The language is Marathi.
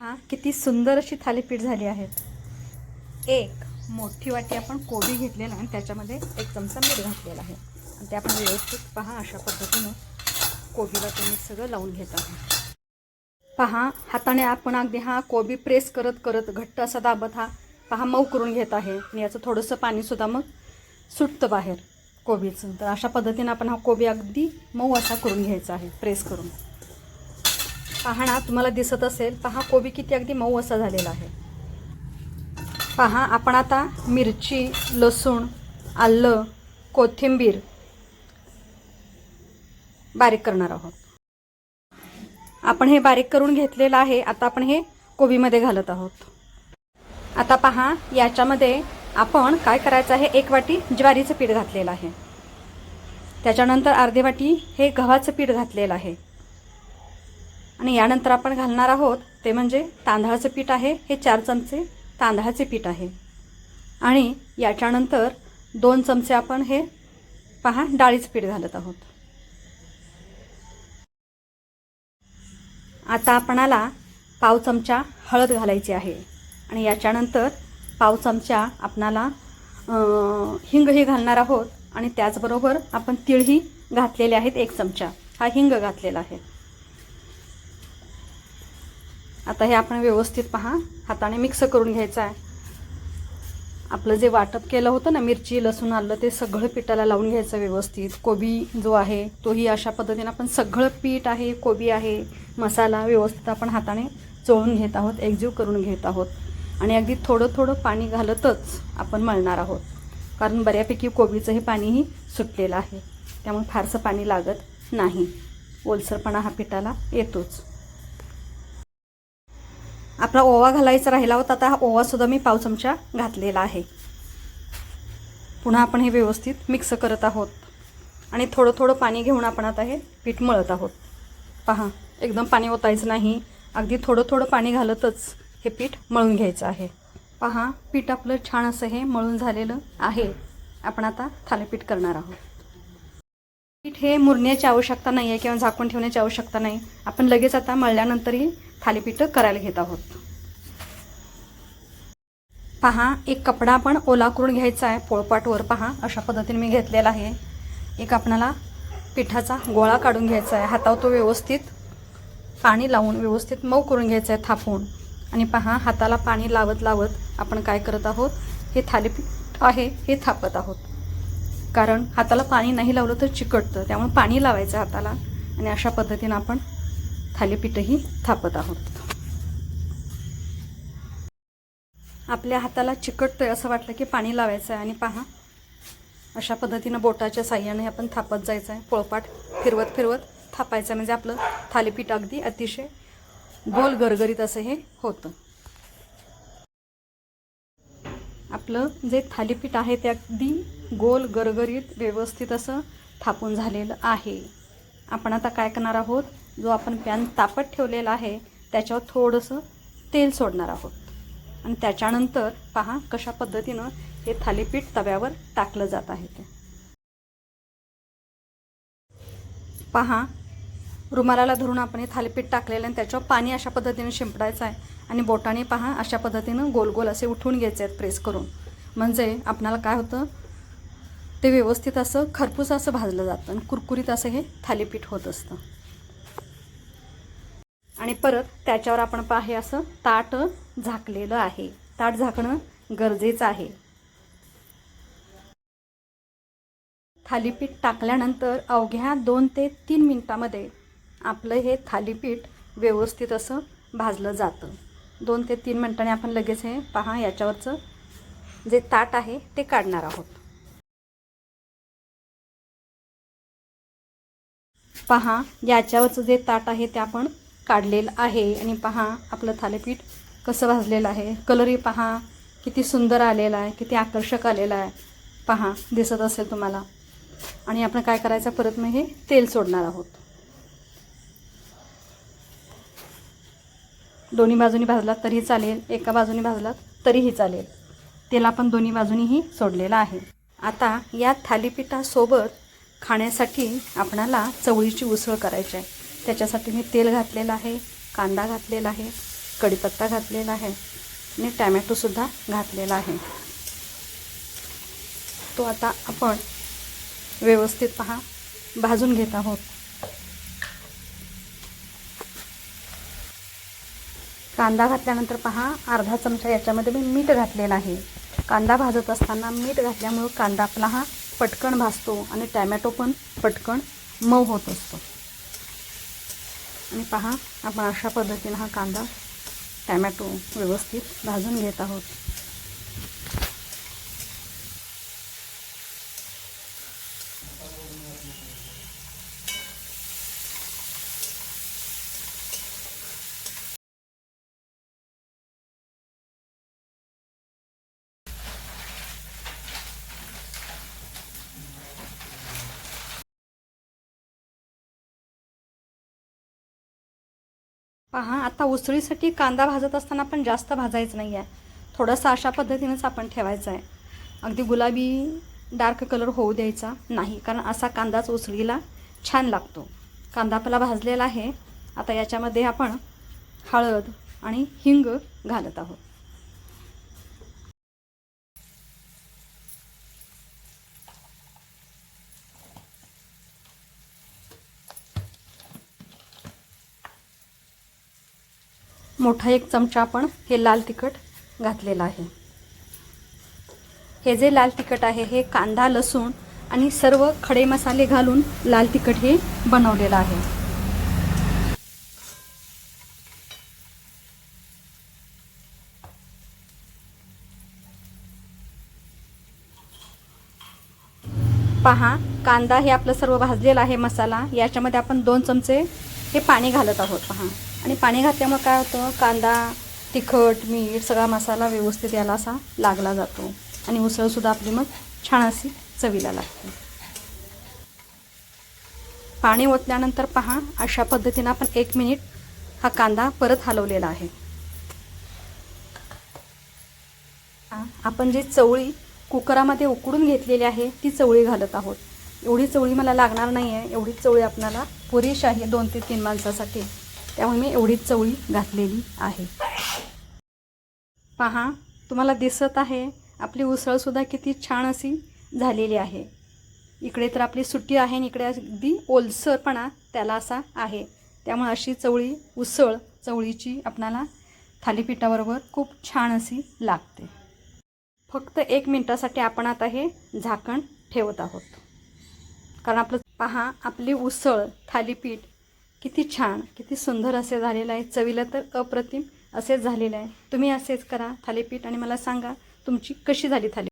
हा किती सुंदर अशी थालीपीठ झाली आहेत एक मोठी वाटी आपण कोबी घेतलेला आहे आणि त्याच्यामध्ये एक चमचा मीठ घातलेला आहे. आणि ते आपण व्यवस्थित पहा अशा पद्धतीनं कोबीला तुम्ही सगळं लावून घेत आहे. पहा हाताने आपण अगदी हा कोबी प्रेस करत करत घट्ट असा दाबत हा पहा मऊ करून घेत आहे. आणि याचं थोडंसं पाणीसुद्धा मग सुटतं बाहेर कोबीचं. तर अशा पद्धतीनं आपण हा कोबी अगदी मऊ असा करून घ्यायचा आहे प्रेस करून. पहा ना तुम्हाला दिसत असेल पहा कोबी किती अगदी मऊ असा झालेला आहे. पहा आपण आता मिरची लसूण आलं कोथिंबीर बारीक करणार आहोत. आपण हे बारीक करून घेतलेलं आहे आता आपण हे कोबीमध्ये घालत आहोत. आता पहा याच्यामध्ये आपण काय करायचं आहे एक वाटी ज्वारीचं पीठ घातलेलं आहे. त्याच्यानंतर अर्धी वाटी हे गव्हाचं पीठ घातलेलं आहे. आणि यानंतर आपण घालणार आहोत ते म्हणजे तांदळाचं पीठ आहे हे चार चमचे तांदळाचे पीठ आहे. आणि याच्यानंतर दोन चमचे आपण हे पहा डाळीचं पीठ घालत आहोत. आता आपणाला पाव चमचा हळद घालायची आहे. आणि याच्यानंतर पाव चमचा आपणाला हिंगही घालणार आहोत. आणि त्याचबरोबर आपण तिळही घातलेले आहेत एक चमचा. हा हिंग घातलेला आहे. आता हे आपण व्यवस्थित पहा. हाताने मिक्स करून घ्यायचं आहे. आपलं जे वाटप केलं होतं ना मिरची लसूण आलं ते सगळं पिठाला लावून घ्यायचं व्यवस्थित. कोबी जो आहे तोही अशा पद्धतीने आपण सगळं पीठ आहे कोबी आहे मसाला व्यवस्थित आपण हाताने चोळून घेत आहोत एकजीव करून घेत आहोत. आणि अगदी थोडं थोडं पाणी घालतच आपण मळणार आहोत. कारण बऱ्यापैकी कोबीचंही पाणीही सुटलेलं आहे. त्यामुळे फारसं पाणी लागत नाही. ओलसरपणा हा पिठाला येतोच. आपला ओवा घालायचा राहिला होता आता हा ओवासुद्धा मी पाव चमचा घातलेला आहे. पुन्हा आपण हे व्यवस्थित मिक्स करत आहोत. आणि थोडं थोडं पाणी घेऊन आपण आता हे पीठ मळत आहोत. पहा एकदम पाणी ओतायचं नाही. अगदी थोडं थोडं पाणी घालतच हे पीठ मळून घ्यायचं आहे. पहा पीठ आपलं छान असं हे मळून झालेलं आहे. आपण आता थालीपीठ करणार आहोत. पीठ हे मुरण्याची आवश्यकता नाही आहे किंवा झाकून ठेवण्याची आवश्यकता नाही. आपण लगेच आता मळल्यानंतरही थालीपीठं करायला घेत आहोत. पहा एक कपडा आपण ओला करून घ्यायचा आहे पोळपाटवर पहा अशा पद्धतीने मी घेतलेला आहे. एक आपणाला पिठाचा गोळा काढून घ्यायचा आहे हातावर तो व्यवस्थित पाणी लावून व्यवस्थित मऊ करून घ्यायचं आहे थापून. आणि पहा हाताला पाणी लावत लावत आपण काय करत आहोत हे थालीपीठ आहे हे थापत आहोत. कारण हाताला पाणी नाही लावलं तर चिकटतं. त्यामुळे पाणी लावायचं हाताला आणि अशा पद्धतीनं आपण थालीपीठही थापत आहोत. आपल्या हाताला चिकटतंय असं वाटलं की पाणी लावायचं आहे आणि पहा अशा पद्धतीनं बोटाच्या साह्याने आपण थापत जायचं आहे पोळपाट फिरवत फिरवत थापायचं. आहे म्हणजे आपलं थालीपीठ अगदी अतिशय गोल गरगरीत असं हे होतं. आपलं जे थालीपीठ आहे ते अगदी गोल गरगरीत व्यवस्थित असं थापून झालेलं आहे. आपण आता काय करणार आहोत? जो आपण पॅन तापत ठेवलेला आहे त्याच्यावर थोडंसं तेल सोडणार आहोत. आणि त्याच्यानंतर पहा कशा पद्धतीनं हे थालीपीठ तव्यावर टाकलं जात आहे ते. पहा रुमालाला धरून आपण हे थालीपीठ टाकलेलं आणि त्याच्यावर पाणी अशा पद्धतीने शिंपडायचं आहे. आणि बोटाने पहा अशा पद्धतीनं गोल गोल असे उठवून घ्यायचे आहेत प्रेस करून. म्हणजे आपणाला काय होतं ते व्यवस्थित असं खरपूस असं भाजलं जातं आणि कुरकुरीत असं हे थालीपीठ होत असतं. आणि परत त्याच्यावर आपण पहा हे असं ताट झाकलेलं आहे. ताट झाकणं गरजेचं आहे. थालीपीठ टाकल्यानंतर अवघ्या दोन ते तीन मिनटामध्ये आपलं हे थालीपीठ व्यवस्थित असं भाजलं जातं. दोन ते तीन मिनटाने आपण लगेच हे पहा याच्यावरचं जे ताट आहे ते काढणार आहोत. पहा याच्यावरचं जे ताट आहे ते आपण काढलेलं आहे. आणि पहा आपलं थालीपीठ कसं भाजलेलं आहे. कलरही पहा किती सुंदर आलेला आहे किती आकर्षक आलेला आहे. पहा दिसत असेल तुम्हाला. आणि आपण काय करायचं? परत मग हे तेल सोडणार आहोत. दोन्ही बाजूनी भाजलात तरीही चालेल एका बाजूनी भाजलात तरीही चालेल. तेल आपण दोन्ही बाजूनीही सोडलेलं आहे. आता या थालीपीठासोबत खाण्यासाठी आपणाला चवळीची उसळ करायची आहे. त्याच्यासाठी मी तेल घातलेलं आहे कांदा घातलेला आहे कढीपत्ता घातलेला आहे आणि टॅमॅटोसुद्धा घातलेला आहे. तो आता आपण व्यवस्थित पहा भाजून घेत आहोत. कांदा घातल्यानंतर पहा अर्धा चमचा याच्यामध्ये मी मीठ घातलेलं आहे. कांदा भाजत असताना मीठ घातल्यामुळं कांदा आपला हा पटकन भाजतो आणि टॅमॅटो पण पटकन मऊ होत असतो. आणि पहा आपण अशा पद्धतीनं हा कांदा टॅमॅटो व्यवस्थित भाजून घेत आहोत. पहा आता उसळीसाठी कांदा भाजत असताना पण जास्त भाजायचं नाही आहे थोडासा अशा पद्धतीनंच आपण ठेवायचा आहे. अगदी गुलाबी डार्क कलर होऊ द्यायचा नाही कारण असा कांदाच उसळीला छान लागतो. कांदा आपला भाजलेला आहे. आता याच्यामध्ये आपण हळद आणि हिंग घालत आहोत. मोठा एक चमचा आपण हे लाल तिखट घातलेलं आहे. हे जे लाल तिखट आहे हे कांदा लसूण आणि सर्व खडे मसाले घालून लाल तिखट हे बनवलेलं आहे. पहा कांदा हे आपलं सर्व भाजलेलं आहे मसाला. याच्यामध्ये आपण दोन चमचे हे पाणी घालत आहोत. पहा. आणि पाणी घातल्यामुळे काय होतं? कांदा तिखट मीठ सगळा मसाला व्यवस्थित याला असा लागला जातो. आणि उसळसुद्धा आपली मग छान अशी चवीला लागते. पाणी ओतल्यानंतर पहा अशा पद्धतीनं आपण एक मिनिट हा कांदा परत हलवलेला आहे. आपण जी चवळी कुकरामध्ये उकडून घेतलेली आहे ती चवळी घालत आहोत. एवढी चवळी मला लागणार नाही आहे एवढी चवळी आपल्याला पुरेशी आहे दोन ते तीन माणसासाठी. त्यामुळे मी एवढीच चवळी घातलेली आहे. पहा तुम्हाला दिसत आहे आपली उसळसुद्धा किती छान अशी झालेली आहे. इकडे तर आपली सुट्टी आहे आणि इकडे अगदी ओलसरपणा त्याला असा आहे. त्यामुळे अशी चवळी उसळ चवळीची आपणाला थालीपीठाबरोबर खूप छान अशी लागते. फक्त एक मिनटासाठी आपण आता हे झाकण ठेवत आहोत. कारण आपलं पहा आपली उसळ थालीपीठ किती छान किती सुंदर असे झालेलं आहे. चवीला तर अप्रतिम असेच झालेलं आहे. तुम्ही असेच करा थालीपीठ आणि मला सांगा तुमची कशी झाली थाली